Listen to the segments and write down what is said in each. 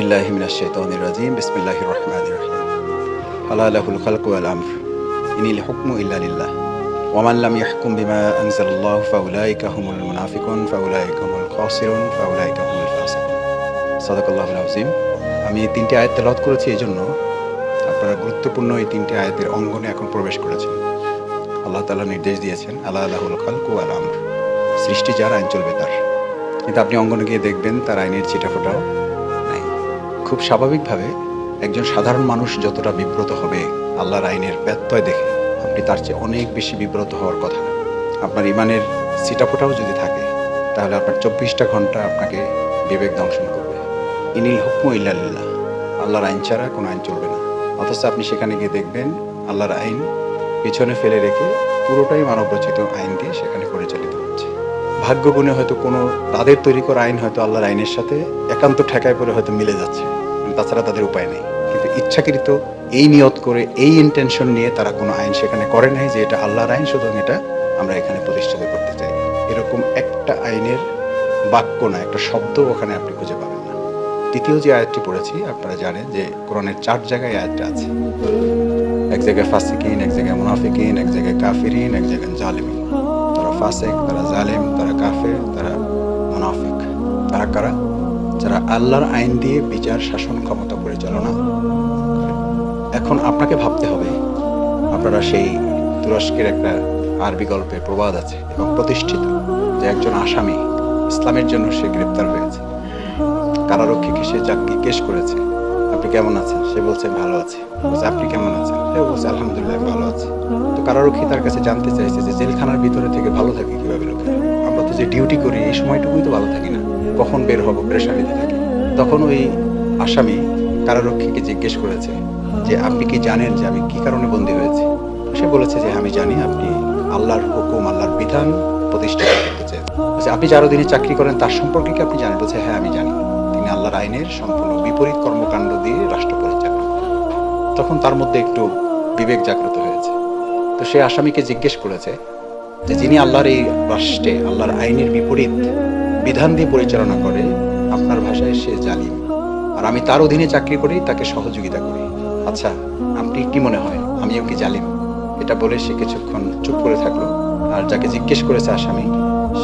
বিল্লাহ মিনাশ শাইতানির রাজিম, বিসমিল্লাহির রহমানির রহিম। আলা লাহুল খালকু ওয়াল আমর, ইনিল হুকমু ইল্লা লিল্লাহ। ওয়ামান লাম ইয়াহকুম বিমা আনজালাল্লাহু ফাউলাইকা হুমুল মুনাফিকুন, ফাউলাইকা হুমুল খাসিরুন, ফাউলাইকা হুমুল ফাসিকুন। সাদাকাল্লাহুল আযীম। আমি তিনটি আয়াত তেলাওয়াত করেছি এই জন্য আপনারা গুরুত্বপূর্ণ এই তিনটি আয়াতের অঙ্গনে এখন প্রবেশ করেছেন। আল্লাহ তালা নির্দেশ দিয়েছেন আল্লাহ আল্লাহুল খালকু আল আমর। সৃষ্টি যার, আইন চলবে তার। কিন্তু আপনি অঙ্গনে গিয়ে দেখবেন, তার আইনের ছিটাফোটাও খুব স্বাভাবিকভাবে একজন সাধারণ মানুষ যতটা বিব্রত হবে, আল্লাহর আইনের ব্যত্যয় দেখে আপনি তার চেয়ে অনেক বেশি বিব্রত হওয়ার কথা আপনার ইমানের চিটাফোটাও যদি থাকে, তাহলে আপনার চব্বিশটা ঘণ্টা আপনাকে বিবেক দংশন করবে। ইনিল হুকম ইল্লাল্লাহ আল্লাহর আইন ছাড়া কোনো আইন চলবে না। অথচ আপনি সেখানে গিয়ে দেখবেন, আল্লাহর আইন পিছনে ফেলে রেখে পুরোটাই মানব রচিত আইন দিয়ে সেখানে পরিচালিত হচ্ছে। ভাগ্য গুণে হয়তো কোনো তাদের তৈরি করা আইন হয়তো আল্লাহর আইনের সাথে একান্ত ঠেকায় পড়ে হয়তো মিলে যাচ্ছে। তাছাড়া তাদের উপায় নেই। কিন্তু ইচ্ছাকৃত এই নিয়ত করে, এই ইন্টেনশন নিয়ে তারা কোনো আইন সেখানে করে নাই যে এটা আল্লাহর আইন, সুতরাং এটা আমরা এখানে প্রতিষ্ঠিত করতে চাই। এরকম একটা আইনের বাক্য না, একটা শব্দ ওখানে আপনি খুঁজে পাবেন না। দ্বিতীয় যে আয়াতটি পড়েছি, আপনারা জানেন যে কোরআনের চার জায়গায় আয়াতটা আছে। এক জায়গায় ফাসিকিন, এক জায়গায় মুনাফিকিন, এক জায়গায় কাফিরিন, এক জায়গায় জালিমিন। তারা ফাসেক, তারা জালেম, তারা কাফের, তারা মুনাফিক। তারা কারা? যারা আল্লাহর আইন দিয়ে বিচার, শাসন, ক্ষমতা পরিচালনা, এখন আপনাকে ভাবতে হবে, আপনারা সেই তুরস্কের একটা আরবি গল্পে প্রবাদ আছে এবং প্রতিষ্ঠিত যে একজন আসামি ইসলামের জন্য সে গ্রেপ্তার হয়েছে। কারারক্ষীকে সে কেস করেছে, আপনি কেমন আছেন? সে বলছে, ভালো আছে। বলছে, আপনি কেমন আছেন? সে বলছে, আলহামদুলিল্লাহ, ভালো আছে। তো কারারক্ষী তার কাছে জানতে চাইছে যে জেলখানার ভিতরে থেকে ভালো থাকে কীভাবে লোকে আমরা তো যে ডিউটি করি এই সময়টুকুই তো ভালো থাকি না। কখন বের হব প্রেশারিতে থাকি। তখন ওই আসামি কারারক্ষীকে জিজ্ঞেস করেছে যে আপনি কি জানেন যে আমি কি কারণে বন্দী হয়েছি? সে বলেছে যে আমি জানি আপনি আল্লাহর হুকুম আল্লাহর বিধান প্রতিষ্ঠা করতে চান। বলছে, আপনি যার অধীনে চাকরি করেন তার সম্পর্কে কি আপনি জানেন? বলছে হ্যাঁ আমি জানি। তিনি আল্লাহর আইনের সম্পূর্ণ বিপরীত কর্মকাণ্ড দিয়ে রাষ্ট্র পরিচালনা করেন। তখন তার মধ্যে একটু বিবেক জাগ্রত হয়েছে। তো সে আসামিকে জিজ্ঞেস করেছে যে যিনি আল্লাহর এই রাষ্ট্রে আল্লাহর আইনের বিপরীত বিধান দিয়ে পরিচালনা করে, আপনার ভাষায় সে জালিম। আর আমি তার অধীনে চাকরি করি, তাকে সহযোগিতা করি। আচ্ছা আপনি কি মনে হয়, আমিও কি জালিম? এটা বলে সে কিছুক্ষণ চুপ করে থাকল। আর যাকে জিজ্ঞেস করেছে আসামি,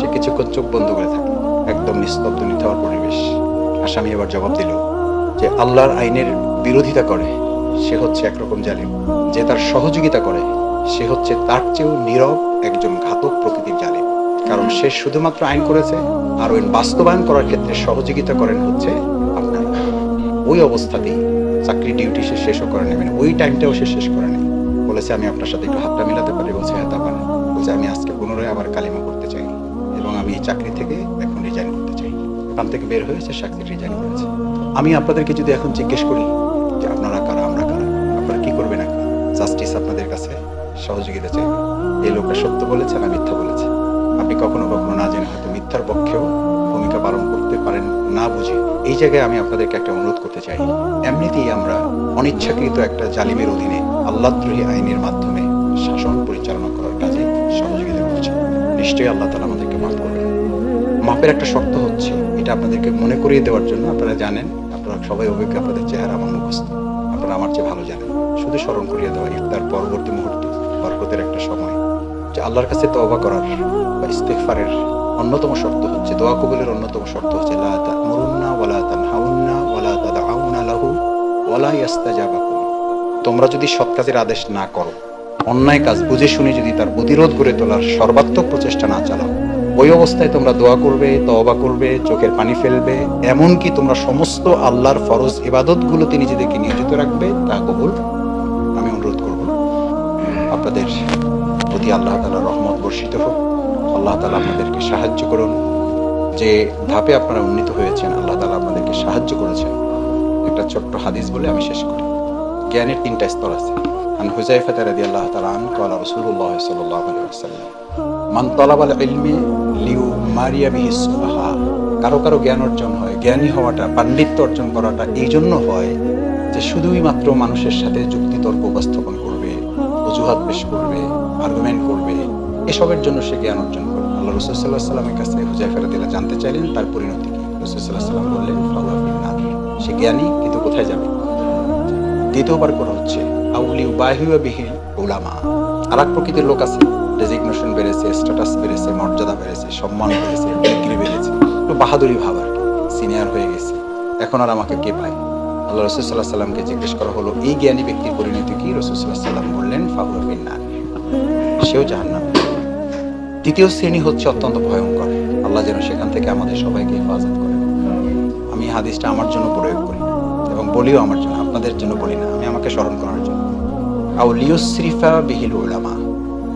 সে কিছুক্ষণ চোখ বন্ধ করে থাকল। একদম নিস্তব্ধ, নিথর পরিবেশ। আসামি এবার জবাব দিল যে আল্লাহর আইনের বিরোধিতা করে, সে হচ্ছে একরকম জালিম। যে তার সহযোগিতা করে, সে হচ্ছে তার চেয়েও নীরব একজন ঘাতক প্রকৃতির জালিম কারণ সে শুধুমাত্র আইন করেছে, আর ওই বাস্তবায়ন করার ক্ষেত্রে সহযোগিতা করেন হচ্ছে আপনার। ওই অবস্থাতেই চাকরি ডিউটি সে শেষও করে নেবেন, ওই টাইমটাও সে শেষ করে নেই বলেছে, আমি আপনার সাথে একটু হাতটা মিলাতে পারি? বলছে হ্যাঁ তা পারেন। বলছে, আমি আজকে পুনরায় আবার কালিমা করতে চাই এবং আমি এই চাকরি থেকে এখন রিজাইন করতে চাই। ওখান থেকে বের হয়েছে চাকরি রিজাইন করেছে। আমি আপনাদেরকে যদি এখন জিজ্ঞেস করি যে, আপনারা কারা? আমরা কারা? আপনারা কি করবেন এখন? জাস্টিস আপনাদের কাছে সহযোগিতা চাইবে এই লোকটা সত্য বলেছে না মিথ্যা বলেছে? আপনি কখনো কখনো না জেনে হয়তো মিথ্যার পক্ষেও ভূমিকা পালন করতে পারেন না বুঝে। এই জায়গায় আমি আপনাদেরকে একটা অনুরোধ করতে চাই। এমনিতেই আমরা অনিচ্ছাকৃত একটা জালিমের অধীনে আল্লাহদ্রোহী আইনের মাধ্যমে শাসন পরিচালনা করার কাজে সহযোগিতা করছি। নিশ্চয়ই আল্লাহ তালা আমাদেরকে মাফ করবেন। মাপের একটা শর্ত হচ্ছে, এটা আপনাদেরকে মনে করিয়ে দেওয়ার জন্য আপনারা জানেন, আপনারা সবাই অভিজ্ঞ, আপনাদের চেহারা আমার মুখস্থ। আপনারা আমার চেয়ে ভালো জানেন। শুধু স্মরণ করিয়ে দেওয়া, ইফতার পরবর্তী মুহূর্তে বরকতের একটা সময়, যে আল্লাহর কাছে তওবা করার বা ইস্তেগফারের অন্যতম শর্ত হচ্ছে, দোয়া কবুলের অন্যতম শর্ত হচ্ছে তোমরা যদি সৎ কাজের আদেশ না করো, অন্যায় কাজ বুঝে শুনে যদি তার প্রতিরোধ করে তোলার সর্বাত্মক প্রচেষ্টা না চালাও, ওই অবস্থায় তোমরা দোয়া করবে, তওবা করবে, চোখের পানি ফেলবে, এমনকি তোমরা সমস্ত আল্লাহর ফরজ ইবাদতগুলোতে নিজেদেরকে নিয়োজিত রাখবে, তা কবুল আপনাদের প্রতি আল্লাহ তালা রহমত বর্ষিত হোক। আল্লাহ তালা আপনাদেরকে সাহায্য করুন। যে ধাপে আপনারা উন্নীত হয়েছেন, আল্লাহ তালা আপনাদেরকে সাহায্য করেছেন। একটা ছোট্ট হাদিস বলে আমি শেষ করি। জ্ঞানের তিনটা স্তর আছে। আন রাদি আল্লাহ তালা আন কলা রসুল্লাহ সাল্লাহ মান ইলমে লিউ মারিয়া কারও কারও জ্ঞান অর্জন হয়। জ্ঞানী হওয়াটা, পাণ্ডিত্য অর্জন করাটা এই জন্য হয় যে শুধুই মাত্র মানুষের সাথে যুক্তিতর্ক উপস্থাপন করুন। অজুহাত পেশ করবে আর্গুমেন্ট করবে। এসবের জন্য সে জ্ঞান অর্জন করে আল্লাহ রসুল সাল্লাহ সাল্লামের কাছে হুজাইফা রাদিয়াল্লাহু জানতে চাইলেন, তার পরিণতি কি? রসুল সাল্লাহ সাল্লাম বললেন ফিন্নার। সে জ্ঞানী, কিন্তু কোথায় যাবে? দ্বিতীয়বার করা হচ্ছে আউলি বাহিয়া বিহীন ওলামা আর এক প্রকৃতির লোক আছে ডেজিগনেশন বেড়েছে স্ট্যাটাস বেড়েছে, মর্যাদা বেড়েছে, সম্মান বেড়েছে ডিগ্রি বেড়েছে। একটু বাহাদুরি ভাব আর কি সিনিয়র হয়ে গেছে। এখন আর আমাকে কে পায়? আল্লাহ রসুল্লাহ সাল্লামকে জিজ্ঞেস করা হলো, এই জ্ঞানী ব্যক্তির পরিণতি কি রসুল্লাহ সাল্লাম বললেন সেও দ্বিতীয় শ্রেণি হচ্ছে অত্যন্ত ভয়ঙ্কর। আল্লাহ যেন সেখান থেকে আমাদের সবাইকে হেফাজত করেন। আমি হাদিসটা আমার জন্য প্রয়োগ করি এবং বলিও আমার জন্য, আপনাদের জন্য বলি না, আমি আমাকে স্মরণ করার জন্য। বিহিল উলামা।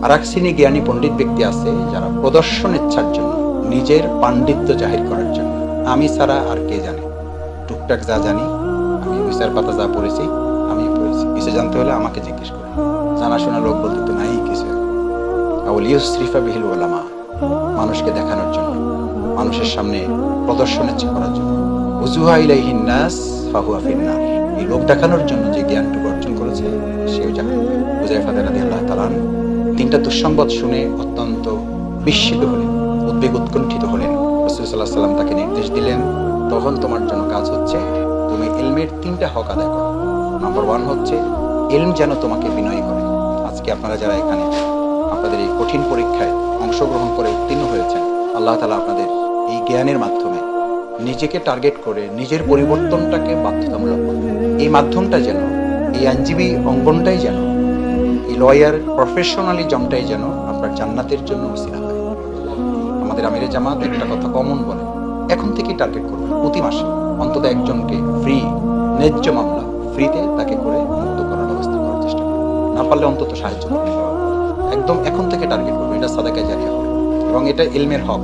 আর এক শ্রেণি জ্ঞানী পণ্ডিত ব্যক্তি আছে যারা প্রদর্শন ইচ্ছার জন্য, নিজের পাণ্ডিত্য জাহির করার জন্য। আমি ছাড়া আর কে জানে? টুকটাক যা জানি, আমি বিচার পাতা যা পড়েছি কিছু জানতে হলে আমাকে জিজ্ঞেস করে। জানাশোনা লোক বলতে তো নাই কিছু। আউলিউসরিফা বিহিল ওলামা, মানুষকে দেখানোর জন্য, মানুষের সামনে প্রদর্শন ইচ্ছা করার জন্য। উজুহা ইলাইহিন নাস ফাহুয়া ফিন্নার। এই লোক দেখানোর জন্য যে জ্ঞানটুকু অর্জন করেছে, সেও জানে। রাদিয়াল্লাহু তাআলা তিনটা দুঃসংবাদ শুনে অত্যন্ত বিস্মিত হলেন, উদ্বেগ উৎকণ্ঠিত হলেন। রাসূল সাল্লাল্লাহু আলাইহি সাল্লাম তাকে নির্দেশ দিলেন, তখন তোমার জন্য কাজ হচ্ছে, তুমি ইলমের তিনটা হক আদায় করো। নাম্বার ওয়ান হচ্ছে, এলম যেন তোমাকে বিনয়ী করে। আজকে আপনারা যারা এখানে, আপনাদের এই কঠিন পরীক্ষায় অংশগ্রহণ করে উত্তীর্ণ হয়েছেন, আল্লাহ তালা আপনাদের এই জ্ঞানের মাধ্যমে নিজেকে টার্গেট করে নিজের পরিবর্তনটাকে বাধ্যতামূলক করবেন এই মাধ্যমটা যেন, এই আইনজীবী অঙ্গনটাই যেন, এই লয়ার প্রফেশনালি প্রফেশনালিজমটাই যেন আপনার জান্নাতের জন্য উসিলা হয়। আমাদের আমিরে জামাত একটা কথা কমন বলে, এখন থেকেই টার্গেট করবেন প্রতি মাসে অন্তত একজনকে ফ্রি ন্যায্য মামলা ফ্রিতে তাকে করে মুক্ত করার ব্যবস্থা করার চেষ্টা করবেন না পারলে অন্তত সাহায্য করবেন একদম এখন থেকে টার্গেট করবেন এটা সাদাকায় জারিয়া হবে। এবং এটা ইলমের হক।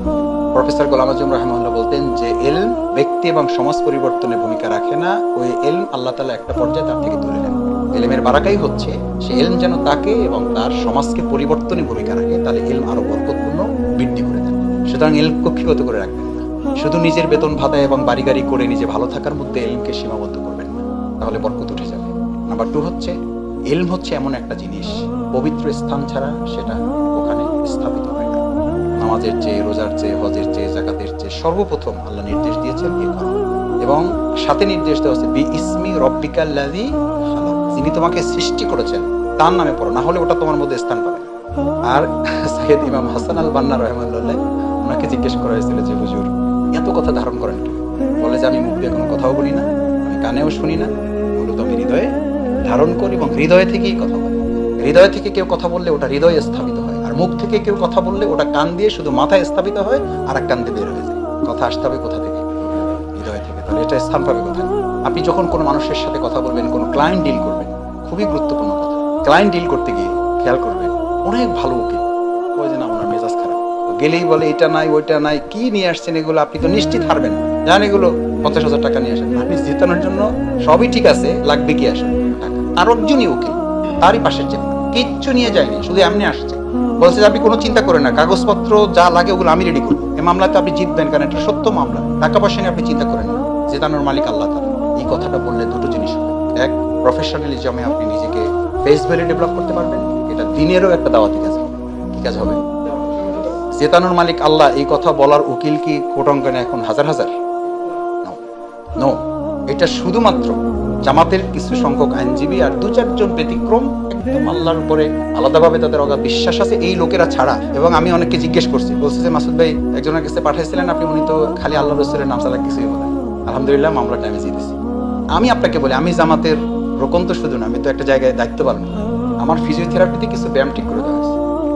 প্রফেসর গোলাম আজম রহমাল্লাহ বলতেন যে এলম ব্যক্তি এবং সমাজ পরিবর্তনে ভূমিকা রাখে না, ওই এলম আল্লাহ তালা একটা পর্যায়ে তার থেকে তুলে নেন। এলমের বারাকাই হচ্ছে, সে এলম যেন তাকে এবং তার সমাজকে পরিবর্তনে ভূমিকা রাখে, তাহলে এলম আরও বরকতপূর্ণ বৃদ্ধি করে দেন সুতরাং এল কক্ষিগত করে রাখবেন শুধু নিজের বেতন ভাতা এবং বাড়ি গাড়ি করে নিজে ভালো থাকার মধ্যে এলমকে সীমাবদ্ধ না। তাহলে বরকত উঠে যাবে। নাম্বার টু হচ্ছে, এলম হচ্ছে এমন একটা জিনিস, পবিত্র স্থান ছাড়া সেটা ওখানে স্থাপিত হয় না। নামাজের চেয়ে, রোজার চেয়ে, হজের চেয়ে, জাকাতের চেয়ে সর্বপ্রথম আল্লাহ নির্দেশ দিয়েছেন এ এবং সাথে নির্দেশ দেওয়া হচ্ছে বি ইসমি রব্বিকাল্লাযী খালাক। যিনি তোমাকে সৃষ্টি করেছেন, তার নামে পড়ো, না হলে ওটা তোমার মধ্যে স্থান পাবে আর সাইয়েদ ইমাম হাসান আল বান্না রহমানুল্লাহ ওনাকে জিজ্ঞেস করা হয়েছিল যে, হুজুর, এত কথা ধারণ করেন বলে যে, আমি মুখ দিয়ে কোনো কথাও বলি না, আমি কানেও শুনি না হৃদয়ে ধারণ করি এবং হৃদয় থেকেই কথা বলি। হৃদয় থেকে কেউ কথা বললে ওটা হৃদয়ে স্থাপিত হয়। আর মুখ থেকে কেউ কথা বললে ওটা কান দিয়ে শুধু মাথায় স্থাপিত হয় আর এক কান দিয়ে বের হয়ে যায়। কথা আসতে হবে কোথা থেকে? হৃদয় থেকে। তাহলে এটা স্থান পাবে কোথায়? আপনি যখন কোনো মানুষের সাথে কথা বলবেন, কোনো ক্লায়েন্ট ডিল করবেন, খুবই গুরুত্বপূর্ণ কথা। ক্লায়েন্ট ডিল করতে গিয়ে খেয়াল করবেন, অনেক ভালো উকিল। ওই যে না, ওনার মেজাজ খারাপ। গেলেই বলে, এটা নাই, ওইটা নাই, কি নিয়ে আসছেন এগুলো? আপনি তো নিশ্চিত হারবেন জান এগুলো? পঞ্চাশ হাজার টাকা নিয়ে আসেন। আপনি জিতানোর জন্য সবই ঠিক আছে, লাগবে কি আসেন? আর একজনই উকিল, তারই পাশের চেন কিচ্ছু নিয়ে যায়নি, শুধু এমনি আসছে। বলছে, আপনি কোনো চিন্তা করেন না, কাগজপত্র যা লাগে ওগুলো আমি রেডি করব। এই মামলাতে আপনি জিতবেন কারণ এটা সত্য মামলা। টাকা পয়সা নিয়ে আপনি চিন্তা করেন না। জেতানোর মালিক আল্লাহ তালা এই কথাটা বললে দুটো জিনিস হবে। এক প্রফেশনালিজমে আপনি নিজেকে ফেস ভ্যালি ডেভেলপ করতে পারবেন। এটা দিনেরও একটা দাওয়াতি কাজ হবে। কি কাজ হবে? জেতানোর মালিক আল্লাহ, এই কথা বলার উকিল কি কোটঙ্গনে এখন হাজার হাজার? নো এটা শুধুমাত্র জামাতের কিছু সংখ্যক আইনজীবী আর দু চারজন ব্যতিক্রম, একদম আল্লাহর উপরে আলাদাভাবে তাদের অগাধ বিশ্বাস আছে, এই লোকেরা ছাড়া। এবং আমি অনেককে জিজ্ঞেস করছি, বলছে যে, মাসুদ ভাই, একজনের কাছে পাঠাইছিলেন আপনি, উনি তো খালি আল্লাহ রসুলের নাম ছাড়া কিছুই বলেন আলহামদুলিল্লাহ মামলাটা আমি জিতেছি আমি আপনাকে বলি, আমি জামাতের রোকন তো শুধু না, আমি তো একটা জায়গায় দায়িত্ব পালন। আমার ফিজিওথেরাপিতে কিছু ব্যায়াম ঠিক করে দেওয়া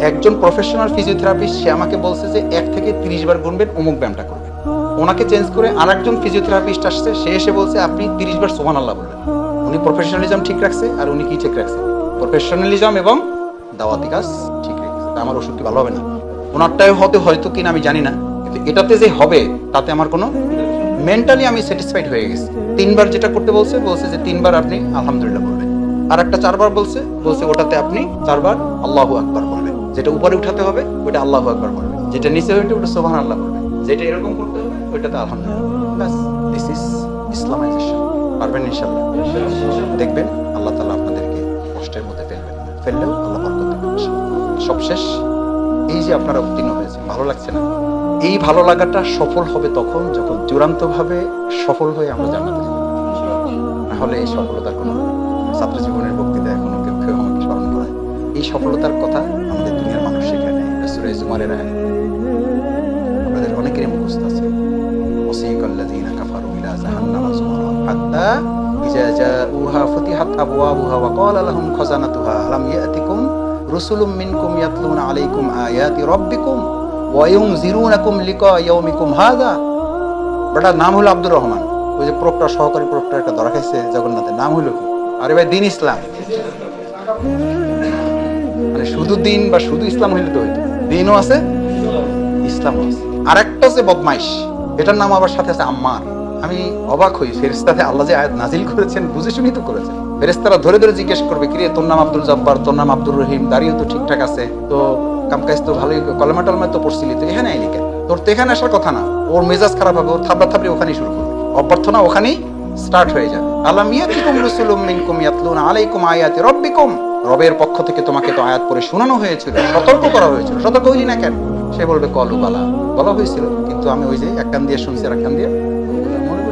একজন প্রফেশনাল ফিজিওথেরাপিস্ট সে আমাকে বলছে যে, এক থেকে তিরিশ বার গুনবেন, অমুক ব্যায়ামটা করবেন। ওনাকে চেঞ্জ করে আরেকজন ফিজিওথেরাপিস্ট আসছে, সে এসে বলছে, আপনি তিরিশ বার সোমান আল্লাহ বলবেন উনি প্রফেশনালিজম ঠিক রাখছে আর উনি কি ঠিক রাখছে? প্রফেশনালিজম এবং দাওয়াতি কাজ ঠিক রেখেছে। আমার ওষুধ কি ভালো হবে না? ওনারটাই হতে হয়তো কিনা আমি জানি না, কিন্তু এটাতে যে হবে, তাতে আমার কোনো মেন্টালি আমি স্যাটিসফাইড হয়ে গেছি। তিনবার যেটা করতে বলছে বলছে যে তিনবার আপনি আলহামদুলিল্লাহ বলবেন। আর একটা চারবার বলছে বলছে ওটাতে আপনি চারবার আল্লাহু আকবার বলবেন। যেটা উপরে উঠাতে হবে ওটা আল্লাহু আকবার বলবেন। যেটা নিচে হইতে ওটা সোহান আল্লাহ বলবেন। যেটা এরকম করতে হবে ওইটাতে আলহামদুলিল্লাহ। পারবেন ইনশাল্লাহ দেখবেন, আল্লাহ তালা আপনাদেরকে কষ্টের মধ্যে ফেলবেন না। ফেললেও আল্লাহ বরকত দেবেন সবশেষ, এই যে আপনারা উত্তীর্ণ হয়েছে ভালো লাগছে না? এই ভালো লাগাটা সফল হবে তখন যখন চূড়ান্তভাবে সফল হয়ে আমরা জান্নাতে যাব। হলে এই সফলতার কোনো ছাত্র জীবনের বক্তৃতা এখনও কেউ কেউ আমাকে স্মরণ করায়। এই সফলতার কথা আমাদের দুনিয়ার মানুষ শেখায় সুরে জুমারের আয় ফিহা ফুতিহাত আবওয়াবুহা ওয়া ক্বালা লাহুম খাজানাতুহা আলাম ইয়াতিকুম রুসুলুম মিনকুম ইয়াতলুনা আলাইকুম আয়াতি রাব্বিকুম ওয়া ইউনজিরুনাকুম লিকা ইয়াউমিকুম হাযা বেটার নাম হলো আব্দুর রহমান। ওই যে প্রক্টর, সহকারী প্রক্টর একটা ধরা জগন্নাথের। নাম হলো কি? আরে ভাই, দিন ইসলাম। মানে শুধু দিন বা শুধু ইসলাম হইলে তো হইতো। দিনও আছে, ইসলামও আছে। আরেকটা হচ্ছে বদমাইশ। এটার নাম আবার সাথে আছে আম্মার। আমি অবাক হই ফেরেস্তাতে আল্লাহ যে আয়াত নাজিল করেছেন, বুঝে শুনি তো করেছেন। ফেরেস্তারা ধরে ধরে জিজ্ঞেস করবে, কিরে, তোর নাম আব্দুল জব্বার, তোর নাম আব্দুর রহিম দাঁড়িয়ে তো ঠিকঠাক আছে, তো কামকাজ তো ভালোই, কলমা টলমা তো পড়ছিলি তো এখানে আইলি কেন? তোর তো এখানে আসার কথা না। ওর মেজাজ খারাপ হবে ওর থাবড়া থাবড়ি ওখানেই শুরু করবে। অভ্যর্থনা ওখানেই স্টার্ট হয়ে যাবে। রাসূলুম মিনকুম আলাইকুম আয়াতি রাব্বিকুম। রবের পক্ষ থেকে তোমাকে তো আয়াত পড়ে শোনানো হয়েছিল, সতর্ক করা হয়েছিল। সতর্ক হইলি না কেন? সে বলবে, কলু বালা। বলা হয়েছিল, কিন্তু আমি ওই যে এক কান দিয়ে শুনছি আর এক কান দিয়ে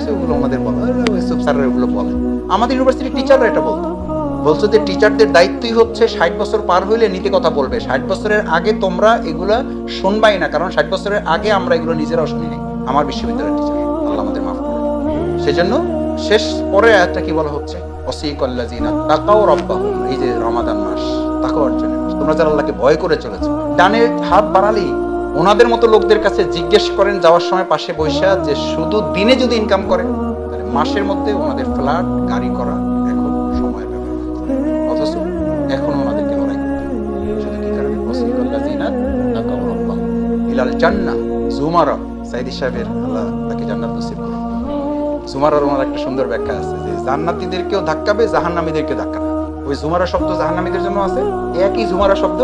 মনে ওগুলো আমাদের বলা ওইসব ওগুলো বলে। আমাদের ইউনিভার্সিটির টিচাররা এটা বলতো। বলছো যে টিচারদের দায়িত্বই হচ্ছে ষাট বছর পার হইলে নীতি কথা বলবে। ষাট বছরের আগে তোমরা এগুলা শুনবাই না, কারণ ষাট বছরের আগে আমরা এগুলো নিজেরাও শুনি নাই আমার বিশ্ববিদ্যালয়ের টিচার আল্লাহ আমাদের মাফ করে সেজন্য শেষ পরে একটা কি বলা হচ্ছে? অসিকল্লাজিনা তাকাও রব্বাহুম, এই যে রমাদান মাস তাকাও অর্জনের মাস। তোমরা যারা আল্লাহকে ভয় করে চলেছো, ডানে হাত বাড়ালেই ওনাদের মতো লোকদের কাছে জিজ্ঞেস করেন, যাওয়ার সময় পাশে বৈশা যে শুধু দিনে যদি ইনকাম করে, তাহলে মাসের মধ্যে ওনাদের ফ্ল্যাট গাড়ি করা এখন অথচ এখন ওনাদেরকে লড়াই জুমারা সাইদি সাহেবের আল্লাহ তাকে জান্নাত নসিব করুন জুমারার ওনার একটা সুন্দর ব্যাখ্যা আছে যে জান্নাতীদেরকেও ধাক্কাবে জাহান্নামীদেরকে ধাক্কাবে ওই জুমারা শব্দ জাহান্নামীদের জন্য আছে? একই জুমারা শব্দ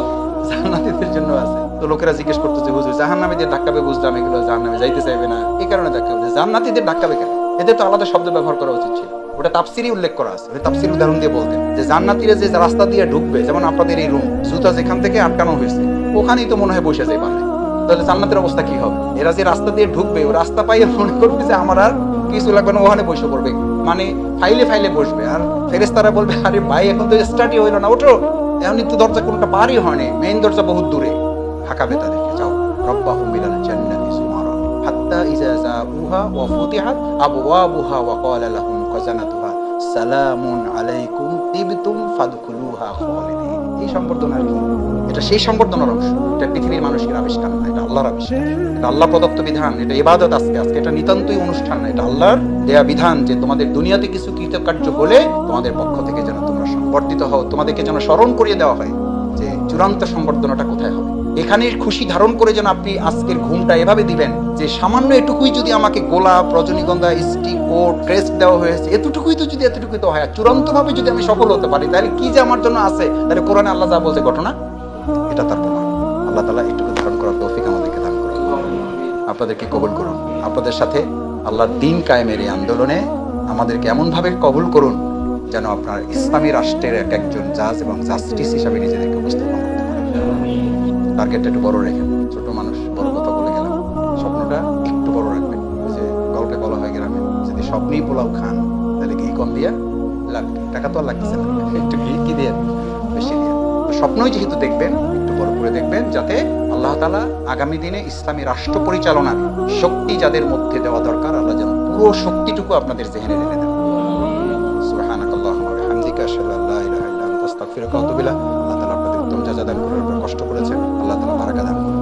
জান্নাতীদের জন্য আছে। তো লোকেরা জিজ্ঞেস করতো যে হুজুর, জাহান্নামীদের ধাক্কাবে বুঝলাম এগুলো জাহান্নামে যাইতে চাইবে না। এই কারণে ধাক্কাবে জান্নাতীদের ধাক্কাবে কেন? এদের তো আলাদা শব্দ ব্যবহার করা উচিত ছিল। ওটা তাফসিরই উল্লেখ করা আছে। ওই তাফসির উদাহরণ দিয়ে বলতেন যে জান্নাতীরা যে রাস্তা দিয়ে ঢুকবে, যেমন আপনাদের এই রুম জুতা যেখান থেকে আটকানো হয়েছে, ওখানেই তো মনে হয় বসে যায় পারলে তাহলে জান্নাতের অবস্থা কি হবে? এরা যে রাস্তা দিয়ে ঢুকবে, ও রাস্তা পাইয়ে মনে করবে যে আমার আর কিছু লাগবে না, ওখানে বসে পড়বে। মানে ফাইলে ফাইলে বসবে। আর ফেরেস্তারা বলবে, আরে ভাই, এখন তো স্টার্টই হইল না, ওঠো। এখন তো দরজা কোনটা পারই হয়নি মেইন দরজা বহুত দূরে। তাদেরকে যাও। মিলাল জান্নাতি সুমারা। হাত্তা ইজা ওয়া ফুতিহাত আবওয়াবুহা ওয়া ক্বালা লাহুম খাজানাতুহা। সালামুন আলাইকুম, তিবতুম ফাদখুলুহা খালিদিন। এই সম্বর্ধনা কি? এটা সেই সম্বর্ধনার অংশ। এটা পৃথিবীর মানুষের আবিষ্কার না, এটা আল্লাহর আবিষ্কার। এটা আল্লাহ প্রদত্ত বিধান, এটা ইবাদত আজকে। আজকে এটা নিতান্তই অনুষ্ঠান না এটা আল্লাহর দেয়া বিধান যে তোমাদের দুনিয়াতে কিছু কৃতকার্য হলে তোমাদের পক্ষ থেকে যেন তোমরা সম্বর্ধিত হও, তোমাদেরকে যেন স্মরণ করিয়ে দেওয়া হয় যে চূড়ান্ত সম্বর্ধনাটা কোথায় হবে। এখানে খুশি ধারণ করে যেন আপনি আজকের ঘুমটা এভাবে দিবেন যে সামান্য এটুকুই যদি আমাকে গোলাপ, রজনীগন্ধা, স্টিক ও ড্রেস দেওয়া হয়েছে এতটুকুই তো যদি, এতটুকুই তো হয়। চূড়ান্ত ভাবে যদি আমি সফল হতে পারি, তাহলে কি যে আমার জন্য আছে? তাহলে কোরআনে আল্লাহ যা বলছে, ঘটনা? এটা তার প্রমাণ। আল্লাহ তালা এটুকু ধারণ করার তৌফিক আমাদেরকে দান করুন। আপনাদেরকে কবুল করুন। আপনাদের সাথে আল্লাহর দিন কায়েমের এই আন্দোলনে আমাদেরকে এমনভাবে কবুল করুন যেন আপনার ইসলামী রাষ্ট্রের এক একজন জাজ এবং জাস্টিস হিসাবে নিজেদেরকে উপস্থাপন করতে পারেন। টার্গেটটা একটু বড় রেখেন ছোট মানুষ, বড় কথা বলে গেলাম স্বপ্নটা একটু বড় রাখবেন ওই যে গল্পে বলা হয় গ্রামে, যদি স্বপ্নেই পোলাও খান, তাহলে ঘি কম দিয়া লাগবে টাকা তো আর লাগতেছে না। একটু ঘি কি দিয়ে বেশি দিয়ে। স্বপ্নই যেহেতু দেখবেন, একটু বড় করে দেখবেন, যাতে আল্লাহ তালা আগামী দিনে ইসলামী রাষ্ট্র পরিচালনার শক্তি যাদের মধ্যে দেওয়া দরকার, আল্লাহ যেন পুরো শক্তিটুকু আপনাদের জেহেনে ঢেলে দেন। সুবহানাকাল্লাহুম্মা বিহামদিকা, আশহাদু আল্লা ইলাহা ইল্লা আস্তাগফিরুকা ওয়া আতুবু আল্লাহ তাআলা আপনাদের উত্তম জাযা দান করার কষ্ট করেছেন। আল্লাহ তালা বারাকা দান করুন